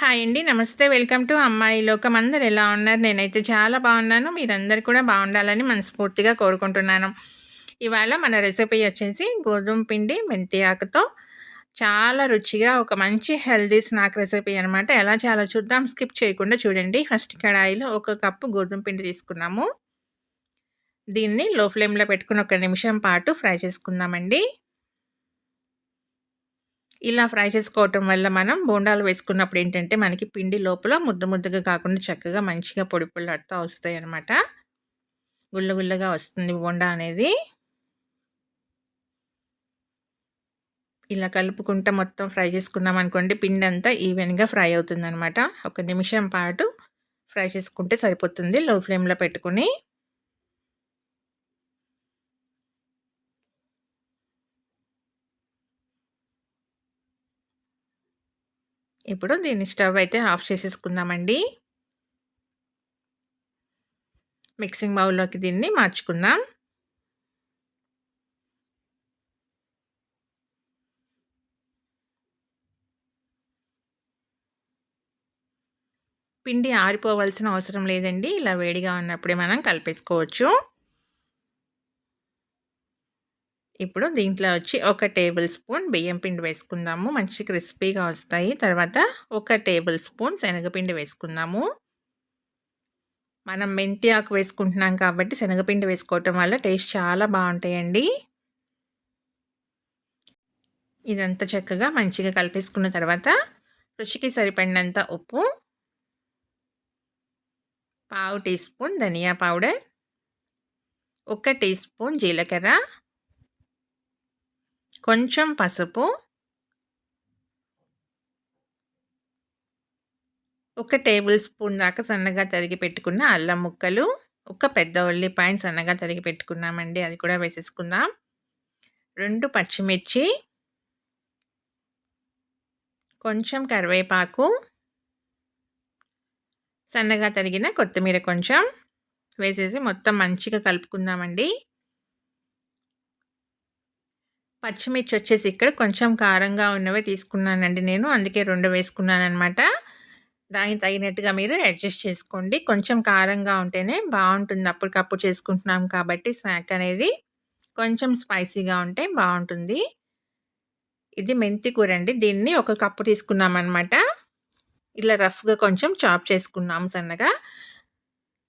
Hi అండి నమస్తే. Welcome to అమ్మాయి లోకం. అందరు ఎలా ఉన్నారు? నేనైతే చాలా బాగున్నాను. మీరందరు కూడా బాగుండాలని మనస్ఫూర్తిగా కోరుకుంటున్నాను. ఇవాళ మన రెసిపీ వచ్చేసి గోధుమ పిండి మెంతి ఆకుతో చాలా రుచిగా ఒక మంచి హెల్దీ స్నాక్ రెసిపీ అనమాట ఎలా చాలా చూద్దాం. స్కిప్ చేయకుండా చూడండి. ఫస్ట్ కడాయిలో ఒక కప్పు గోధుమ పిండి తీసుకున్నాము. దీన్ని లో ఫ్లేమ్లో పెట్టుకుని ఒక నిమిషం పాటు ఫ్రై చేసుకుందామండి. ఇలా ఫ్రై చేసుకోవటం వల్ల మనం బోండాలు వేసుకున్నప్పుడు ఏంటంటే మనకి పిండి లోపల ముద్ద ముద్దగా కాకుండా చక్కగా మంచిగా పొడి పొడిలాడుతూ వస్తాయి అనమాట గుళ్ళ వస్తుంది బోండా అనేది. ఇలా కలుపుకుంటా మొత్తం ఫ్రై చేసుకున్నాం అనుకోండి పిండి అంతా ఈవెన్గా ఫ్రై అవుతుంది అనమాట ఒక నిమిషం పాటు ఫ్రై చేసుకుంటే సరిపోతుంది. లో ఫ్లేమ్లో పెట్టుకుని ఇప్పుడు దీన్ని స్టవ్ అయితే ఆఫ్ చేసేసుకుందామండి. మిక్సింగ్ బౌల్లోకి దీన్ని మార్చుకుందాం. పిండి ఆరిపోవాల్సిన అవసరం లేదండి. ఇలా వేడిగా ఉన్నప్పుడే మనం కలిపేసుకోవచ్చు. ఇప్పుడు దీంట్లో వచ్చి ఒక టేబుల్ స్పూన్ బియ్యం పిండి వేసుకుందాము. మంచి క్రిస్పీగా వస్తాయి. తర్వాత ఒక టేబుల్ స్పూన్ శనగపిండి వేసుకుందాము. మనం మెంతి ఆకు వేసుకుంటున్నాం కాబట్టి శనగపిండి వేసుకోవటం వల్ల టేస్ట్ చాలా బాగుంటాయండి. ఇదంతా చక్కగా మంచిగా కలిపేసుకున్న తర్వాత రుచికి సరిపడినంత ఉప్పు పావు టీ స్పూన్ ధనియా పౌడర్ ఒక టీ స్పూన్ జీలకర్ర కొంచెం పసుపు. ఒక టేబుల్ స్పూన్ దాకా సన్నగా తరిగి పెట్టుకున్న అల్లం ముక్కలు. ఒక పెద్ద ఉల్లిపాయని సన్నగా తరిగి పెట్టుకున్నామండి అది కూడా వేసేసుకుందాం. రెండు పచ్చిమిర్చి. కొంచెం కరివేపాకు. సన్నగా తరిగిన కొత్తిమీర కొంచెం వేసేసి మొత్తం మంచిగా కలుపుకుందామండి. పచ్చిమిర్చి వచ్చేసి ఇక్కడ కొంచెం కారంగా ఉన్నవి తీసుకున్నానండి నేను. అందుకే రెండు వేసుకున్నాను అనమాట దానికి తగినట్టుగా మీరు అడ్జస్ట్ చేసుకోండి. కొంచెం కారంగా ఉంటేనే బాగుంటుంది. అప్పటికప్పుడు చేసుకుంటున్నాం కాబట్టి స్నాక్ అనేది కొంచెం స్పైసీగా ఉంటే బాగుంటుంది. ఇది మెంతి కూర అండి దీన్ని ఒక కప్పు తీసుకున్నాం అనమాట ఇలా రఫ్గా కొంచెం చాప్ చేసుకున్నాము సన్నగా.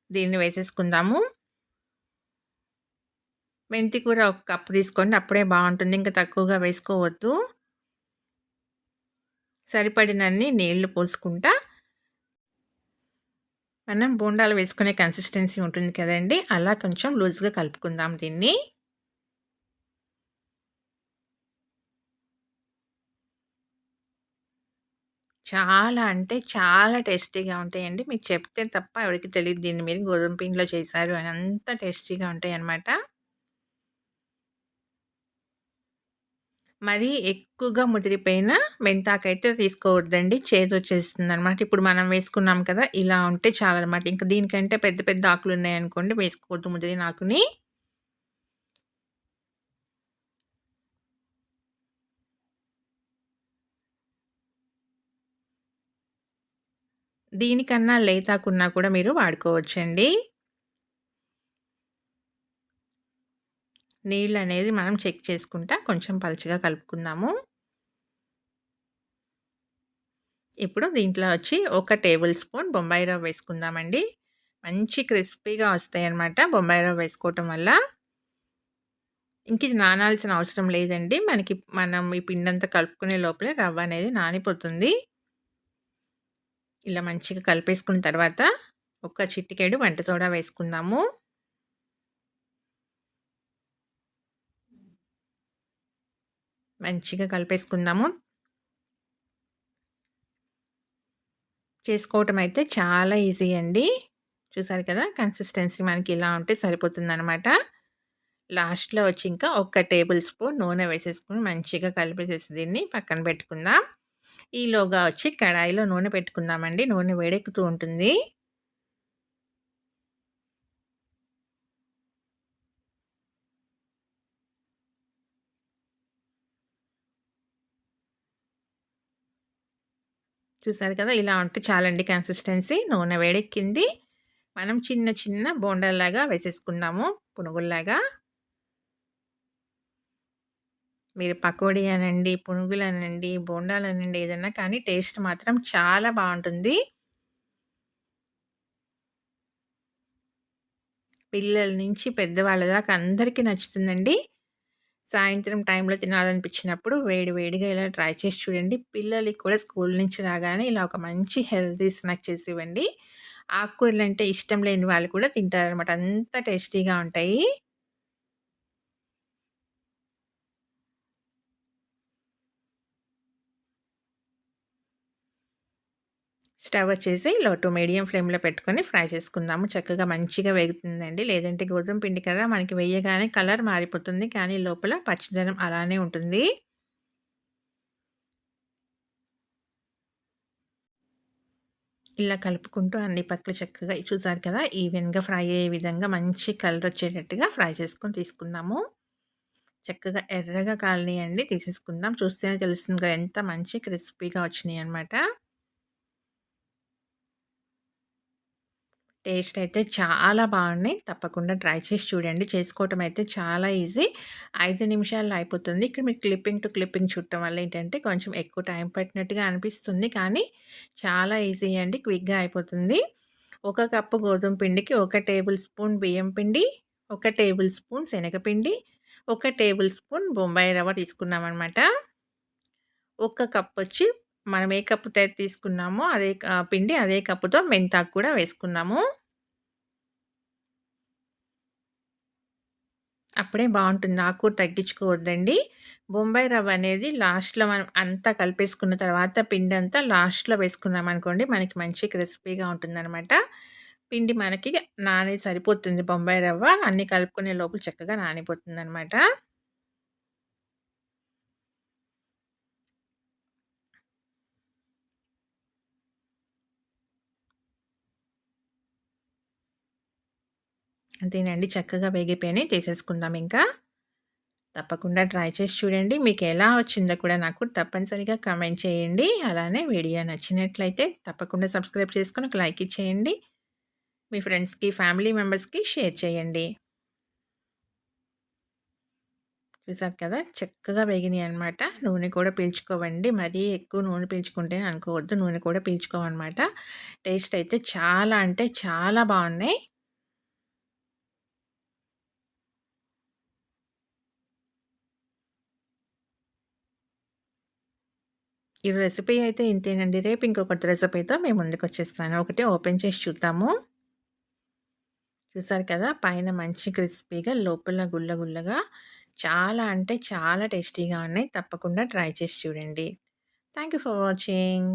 దీన్ని వేసేసుకుందాము. మెంతి కూర ఒక కప్పు తీసుకోండి అప్పుడే బాగుంటుంది. ఇంకా తక్కువగా వేసుకోవద్దు. సరిపడినన్ని నీళ్ళు పోసుకుంటా. మనం బోండాలు వేసుకునే కన్సిస్టెన్సీ ఉంటుంది కదండి అలా కొంచెం లూజ్గా కలుపుకుందాం దీన్ని. చాలా అంటే చాలా టేస్టీగా ఉంటాయండి. మీకు చెప్తే తప్ప ఎవరికి తెలియదు దీన్ని మీరు గోధుమ పిండిలో చేశారు అని. అంత టేస్టీగా ఉంటాయి అన్నమాట మరీ ఎక్కువగా ముదిరిపోయిన మెంతాకైతే తీసుకోవద్దండి. చేదు వచ్చేస్తుంది అనమాట ఇప్పుడు మనం వేసుకున్నాం కదా ఇలా ఉంటే చాలా అనమాట ఇంకా దీనికంటే పెద్ద పెద్ద ఆకులు ఉన్నాయనుకోండి వేసుకోవద్దు ముదిరిన ఆకుని. దీనికన్నా లేతాకున్నా కూడా మీరు వాడుకోవచ్చండి. నీళ్ళు అనేది మనం చెక్ చేసుకుంటా కొంచెం పలుచగా కలుపుకుందాము. ఇప్పుడు దీంట్లో వచ్చి ఒక టేబుల్ స్పూన్ బొంబాయి రవ్వ వేసుకుందామండి. మంచి క్రిస్పీగా వస్తాయి అన్నమాట బొంబాయి రవ్వ వేసుకోవటం వల్ల. ఇంక ఇది నానాల్సిన అవసరం లేదండి. మనకి మనం ఈ పిండంతా కలుపుకునే లోపలే రవ్వ అనేది నానిపోతుంది. ఇలా మంచిగా కలిపేసుకున్న తర్వాత ఒక చిట్టికేడు వంట సోడా వేసుకుందాము. మంచిగా కలిపేసుకుందాము. చేసుకోవటం అయితే చాలా ఈజీ అండి. చూసారు కదా కన్సిస్టెన్సీ మనకి ఇలా ఉంటే సరిపోతుందనమాట లాస్ట్లో వచ్చి ఇంకా ఒక టేబుల్ స్పూన్ నూనె వేసేసుకుని మంచిగా కలిపేసేసి దీన్ని పక్కన పెట్టుకుందాం. ఈలోగా వచ్చి కడాయిలో నూనె పెట్టుకుందామండి. నూనె వేడెక్కుతూ ఉంటుంది. చూసారు కదా! ఇలా ఉంటే చాలండి కన్సిస్టెన్సీ. నూనె వేడెక్కింది. మనం చిన్న చిన్న బోండాల్లాగా వేసేసుకుందాము పునుగుల్లాగా. మీరు పకోడీ అనండి, పునుగులు అనండి బోండాలు అనండి ఏదన్నా కానీ టేస్ట్ మాత్రం చాలా బాగుంటుంది పిల్లల నుంచి పెద్దవాళ్ళ దాకా అందరికీ నచ్చుతుందండి. సాయంత్రం టైంలో తినాలనిపించినప్పుడు వేడి వేడిగా ఇలా ట్రై చేసి చూడండి. పిల్లలకి కూడా స్కూల్ నుంచి రాగానే ఇలా ఒక మంచి హెల్తీ స్నాక్ చేసి ఇవ్వండి. ఆకుకూరలు అంటే ఇష్టం లేని వాళ్ళు కూడా తింటారనమాట. అంత టేస్టీగా ఉంటాయి. స్టవ్ వచ్చేసి లో టు మీడియం ఫ్లేమ్‌లో పెట్టుకొని ఫ్రై చేసుకుందాము. చక్కగా మంచిగా వేగుతుందండి. లేదంటే గోధుమ పిండి కదా మనకి వేయగానే కలర్ మారిపోతుంది. కానీ లోపల పచ్చిదనం అలానే ఉంటుంది. ఇలా కలుపుకుంటూ అన్ని పక్కలు చక్కగా చూసారు కదా! ఈవెన్‌గా ఫ్రై అయ్యే విధంగా మంచి కలర్ వచ్చేటట్టుగా ఫ్రై చేసుకొని తీసుకుందాము. చక్కగా ఎర్రగా కాలనీయండి తీసేసుకుందాం. చూస్తేనే తెలుస్తుంది కదా! ఎంత మంచి క్రిస్పీగా వచ్చినాయన్నమాట. టేస్ట్ అయితే చాలా బాగున్నాయి. తప్పకుండా ట్రై చేసి చూడండి. చేసుకోవటం అయితే చాలా ఈజీ. ఐదు నిమిషాల్లో అయిపోతుంది. ఇక్కడ మీకు క్లిప్పింగ్ టు క్లిప్పింగ్ చుట్టం వల్ల ఏంటంటే కొంచెం ఎక్కువ టైం పట్టినట్టుగా అనిపిస్తుంది. కానీ చాలా ఈజీ అండి. క్విక్‌గా అయిపోతుంది. ఒక కప్పు గోధుమ పిండికి ఒక టేబుల్ స్పూన్ బియ్యం పిండి, ఒక టేబుల్ స్పూన్ శనగపిండి, ఒక టేబుల్ స్పూన్ బొంబాయి రవ్వ తీసుకున్నామన్నమాట ఒక కప్ వచ్చి మనం ఏ కప్పుతో తీసుకున్నామో అదే పిండి అదే కప్పుతో మెంతాకు కూడా వేసుకున్నాము. అప్పుడే బాగుంటుంది ఆకు తగ్గించుకోవద్దండి. బొంబాయి రవ్వ అనేది లాస్ట్‌లో మనం అంతా కలిపేసుకున్న తర్వాత పిండి అంతా లాస్ట్‌లో వేసుకున్నామనుకోండి మనకి మంచి క్రిస్పీగా ఉంటుందనమాట. పిండి మనకి నానే సరిపోతుంది బొంబాయి రవ్వ. అన్నీ కలుపుకునే లోపల చక్కగా నానిపోతుందనమాట. అంతేనండి చక్కగా వేగిపోయినాయి తీసేసుకుందాం ఇంకా. తప్పకుండా ట్రై చేసి చూడండి. మీకు ఎలా వచ్చిందో కూడా నాకు తప్పనిసరిగా కమెంట్ చేయండి. అలానే వీడియో నచ్చినట్లయితే తప్పకుండా సబ్స్క్రైబ్ చేసుకొని ఒక లైక్ ఇచ్చేయండి. మీ ఫ్రెండ్స్‌కి, ఫ్యామిలీ మెంబర్స్‌కి షేర్ చేయండి. చూసారు కదా! చక్కగా వేగినాయి అనమాట. నూనె కూడా పీల్చుకోవండి. మరీ ఎక్కువ నూనె పీల్చుకుంటే అనుకోవద్దు. నూనె కూడా పీల్చుకోవన్నమాట. టేస్ట్ అయితే చాలా అంటే చాలా బాగున్నాయి. ఈ రెసిపీ అయితే ఇంతేనండి. రేపు ఇంకో కొత్త రెసిపీతో మేము ముందుకొచ్చేస్తాను. ఒకటి ఓపెన్ చేసి చూద్దాము. చూసారు కదా! పైన మంచి క్రిస్పీగా లోపల గుల్ల గుల్లగా చాలా అంటే చాలా టేస్టీగా ఉన్నాయి. తప్పకుండా ట్రై చేసి చూడండి. Thank you for watching.